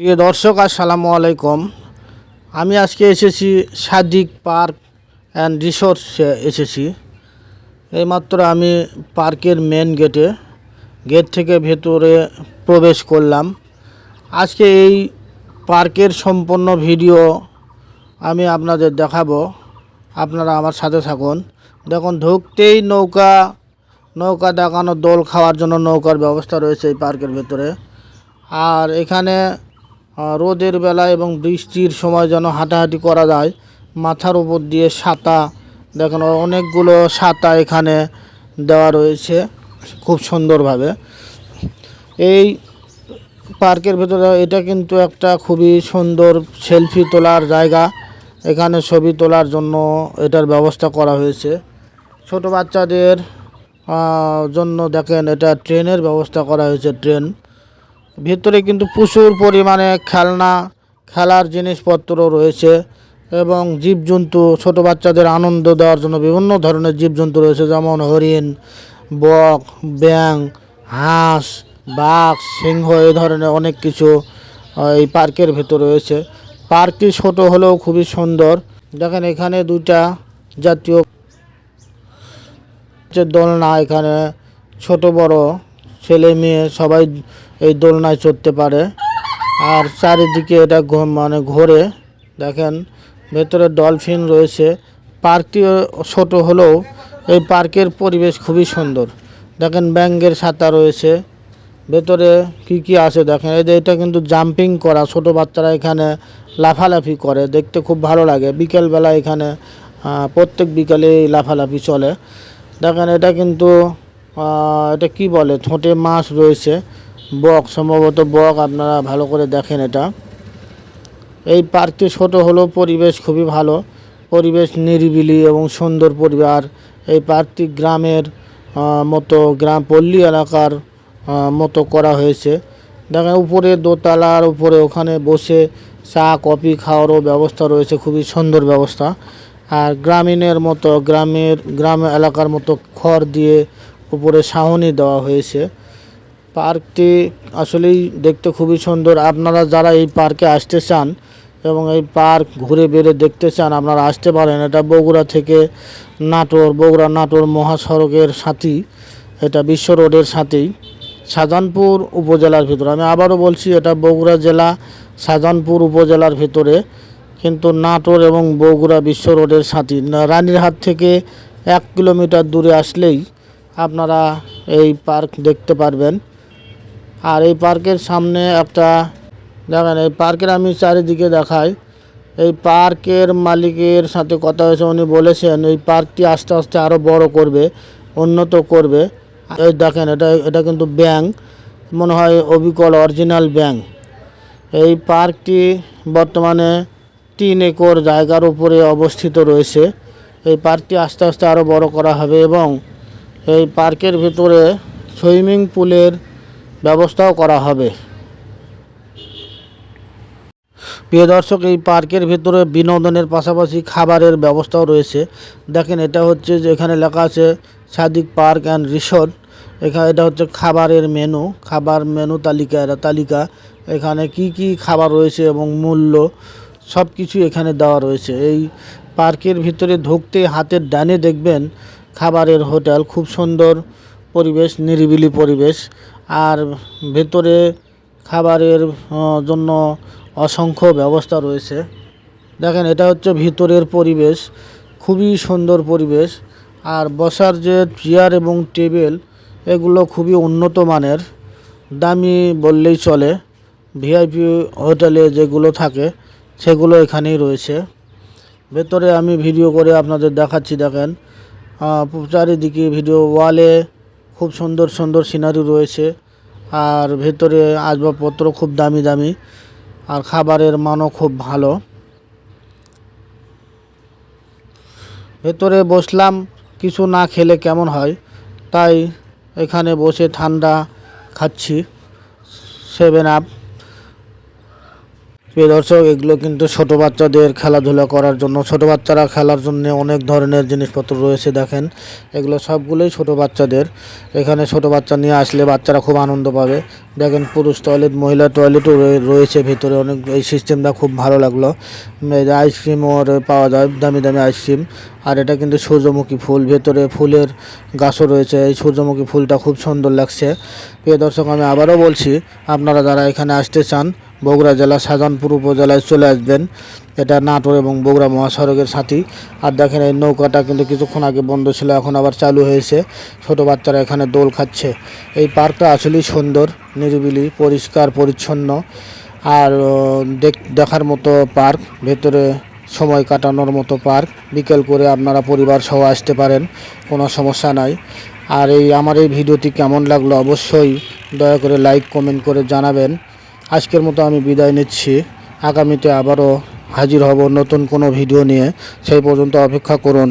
প্রিয় দর্শক, আসসালামু আলাইকুম। আমি আজকে এসেছি সাদিক পার্ক অ্যান্ড রিসোর্টসে এসেছি। এইমাত্র আমি পার্কের মেন গেটে, গেট থেকে ভেতরে প্রবেশ করলাম। আজকে এই পার্কের সম্পূর্ণ ভিডিও আমি আপনাদের দেখাবো। আপনারা আমার সাথে থাকুন। দেখুন, ঢুকতেই নৌকা নৌকা দেখানো, দোল খাওয়ার জন্য নৌকার ব্যবস্থা রয়েছে এই পার্কের ভেতরে। আর এখানে রোদের বেলা এবং বৃষ্টির সময় যেন হাঁটাহাঁটি করা যায়। মাথার উপর দিয়ে ছাতা দেখেন অনেকগুলো ছাতা এখানে দেওয়া রয়েছে খুব সুন্দরভাবে। এই পার্কের ভেতরে এটা কিন্তু একটা খুবই সুন্দর সেলফি তোলার জায়গা। এখানে ছবি তোলার জন্য এটার ব্যবস্থা করা হয়েছে। ছোট বাচ্চাদের জন্য দেখেন এটা ট্রেনের ব্যবস্থা করা হয়েছে, ট্রেন। ভিতরে কিন্তু প্রচুর পরিমাণে খেলনা, খেলার জিনিসপত্র রয়েছে এবং জীবজন্তু, ছোট বাচ্চাদের আনন্দ দেওয়ার জন্য বিভিন্ন ধরনের জীবজন্তু রয়েছে, যেমন হরিণ, বক ব্যাং হাঁস, বাঘ, সিংহ, এই ধরনের অনেক কিছু এই পার্কের ভেতর রয়েছে। পার্কটি ছোট হলেও খুবই সুন্দর। দেখেন এখানে দুইটা জাতীয় দোলনা, এখানে ছোট বড় ছেলে মেয়ে সবাই এই দোলনায় চড়তে পারে। আর চারিদিকে এটা মানে ঘোরে। দেখেন, ভেতরে ডলফিন রয়েছে। পার্কটি ছোট হলেও এই পার্কের পরিবেশ খুবই সুন্দর। দেখেন ব্যাঙ্গের ছাতা রয়েছে। ভেতরে কি কি আছে দেখেন? এই যে এটা কিন্তু জাম্পিং করা। ছোট বাচ্চারা এখানে লাফালাফি করে। দেখতে খুব ভালো লাগে। বিকেলবেলা এখানে প্রত্যেক বিকালে লাফালাফি চলে। দেখেন, এটা কিন্তু এটা কি বলে? ঠোঁটে মাছ রয়েছে। বক, সম্ভবত বক আপনারা ভালো করে দেখেন এটা। এই পার্কটি ছোট হলেও পরিবেশ খুবই ভালো, পরিবেশ নিরিবিলি এবং সুন্দর পরিবার। এই পার্কটি গ্রামের মতো গ্রাম পল্লী এলাকার মতো করা হয়েছে। দেখেন উপরে দোতলার উপরে ওখানে বসে চা, কফি খাওয়ারও ব্যবস্থা রয়েছে, খুবই সুন্দর ব্যবস্থা। আর গ্রামীণের মতো, গ্রামের, গ্রাম এলাকার মতো খড় দিয়ে উপরে ছাউনি দেওয়া হয়েছে। পার্কটি আসলেই দেখতে খুবই সুন্দর। আপনারা যারা এই পার্কে আসতে চান এবং এই পার্ক ঘুরে বেড়ে দেখতে চান, আপনারা আসতে পারেন। এটা বগুড়া থেকে নাটোর, বগুড়া নাটোর মহাসড়কের সাথেই। এটা বিশ্ব রোডের সাথেই। শাহজাহানপুর উপজেলার ভিতরে। আমি আবারও বলছি, এটা বগুড়া জেলা শাহজাহানপুর উপজেলার ভিতরে। কিন্তু নাটোর এবং বগুড়া বিশ্ব রোডের সাথে রানীরহাট থেকে এক কিলোমিটার দূরে আসলেই আপনারা এই পার্ক দেখতে পারবেন। আর এই পার্কের সামনে একটা, দেখেন, এই পার্কের আমি চারিদিকে দেখাই। এই পার্কের মালিকের সাথে কথা হয়েছে, উনি বলেছেন, এই পার্কটি আস্তে আস্তে আরও বড় করবে, উন্নত করবে। এই দেখেন, এটা এটা কিন্তু ব্যাংক, মনে হয় অবিকল অরিজিনাল ব্যাংক। এই পার্কটি বর্তমানে তিন একর জায়গার উপরে অবস্থিত রয়েছে। এই পার্কটি আস্তে আস্তে আরও বড় করা হবে এবং এই পার্কের ভিতরে সুইমিং পুলের ব্যবস্থাও করা হবে। প্রিয় দর্শক, এই পার্কের ভিতরে বিনোদনের পাশাপাশি খাবারের ব্যবস্থাও রয়েছে। দেখেন, এটা হচ্ছে যে এখানে লেখা আছে সাদিক পার্ক অ্যান্ড রিসোর্ট। এখানে এটা হচ্ছে খাবারের মেনু, খাবার মেনু তালিকা এটা তালিকা। এখানে কি কি খাবার রয়েছে এবং মূল্য সব কিছু এখানে দেওয়া রয়েছে। এই পার্কের ভিতরে ঢুকতে হাতের ডানে দেখবেন, খাবারের হোটেল খুব সুন্দর। পরিবেশ, নিরিবিলি পরিবেশ। আর ভেতরে খাবারের জন্য অসংখ্য ব্যবস্থা রয়েছে। দেখেন, এটা হচ্ছে ভিতরের পরিবেশ। খুবই সুন্দর পরিবেশ। আর বসার যে চেয়ার এবং টেবিল, এগুলো খুবই উন্নত মানের। দামি বললেই চলে। ভিআইপি হোটেলে যেগুলো থাকে, সেগুলো এখানেই রয়েছে। ভেতরে আমি ভিডিও করে আপনাদের দেখাচ্ছি, দেখেন। চারিদিকে ভিডিও ওয়ালে খুব সুন্দর সুন্দর সিনারি রয়েছে। আর ভেতরে আসবাবপত্র খুব দামি দামি। আর খাবারের মানও খুব ভালো। ভেতরে বসলাম, কিছু না খেলে কেমন হয়? তাই এখানে বসে ঠান্ডা খাচ্ছি। সেভেন আপ প্রিয় দর্শক, এগুলো কিন্তু ছোট বাচ্চাদের খেলাধুলা করার জন্য, ছোট বাচ্চারা খেলার জন্য অনেক ধরনের জিনিসপত্র রয়েছে, দেখেন। এগুলো সবগুলোই ছোট বাচ্চাদের। এখানে ছোট বাচ্চা নিয়ে আসলে বাচ্চারা খুব আনন্দ পাবে। দেখেন, পুরুষ টয়লেট, মহিলা টয়লেটও রয়ে- রয়েছে ভিতরে। অনেক, এই সিস্টেমটা খুব ভালো লাগল। আইসক্রিমও পাওয়া যায়, দামি দামি আইসক্রিম। আর এটা কিন্তু সূর্যমুখী ফুল। ভেতরে ফুলের গাছও রয়েছে। এই সূর্যমুখী ফুলটা খুব সুন্দর লাগছে। প্রিয় দর্শক, আমি আবারও বলছি, আপনারা যারা এখানে আসতে চান বগুড়া জেলা শাহজাহানপুর উপজেলায় চলে আসবেন। এটা নাটোর এবং বগুড়া মহাসড়কের সাথী। আর দেখেন এই নৌকাটা কিন্তু কিছুক্ষণ আগে বন্ধ ছিল, এখন আবার চালু হয়েছে। ছোট বাচ্চারা এখানে দোল খাচ্ছে। এই পার্কটা আসলেই সুন্দর, নিরিবিলি, পরিষ্কার, পরিচ্ছন্ন। আর দেখ- দেখার মতো পার্ক, ভেতরে সময় কাটানোর মতো পার্ক। বিকেল করে আপনারা পরিবার সহ আসতে পারেন, কোনো সমস্যা নাই। আর এই, আমার এই ভিডিওটি কেমন লাগল অবশ্যই দয়া করে লাইক, কমেন্ট করে জানাবেন। আজকের মতো আমি বিদায় নিচ্ছি। আগামীতে আবারও হাজির হব নতুন কোনো ভিডিও নিয়ে। সেই পর্যন্ত অপেক্ষা করুন।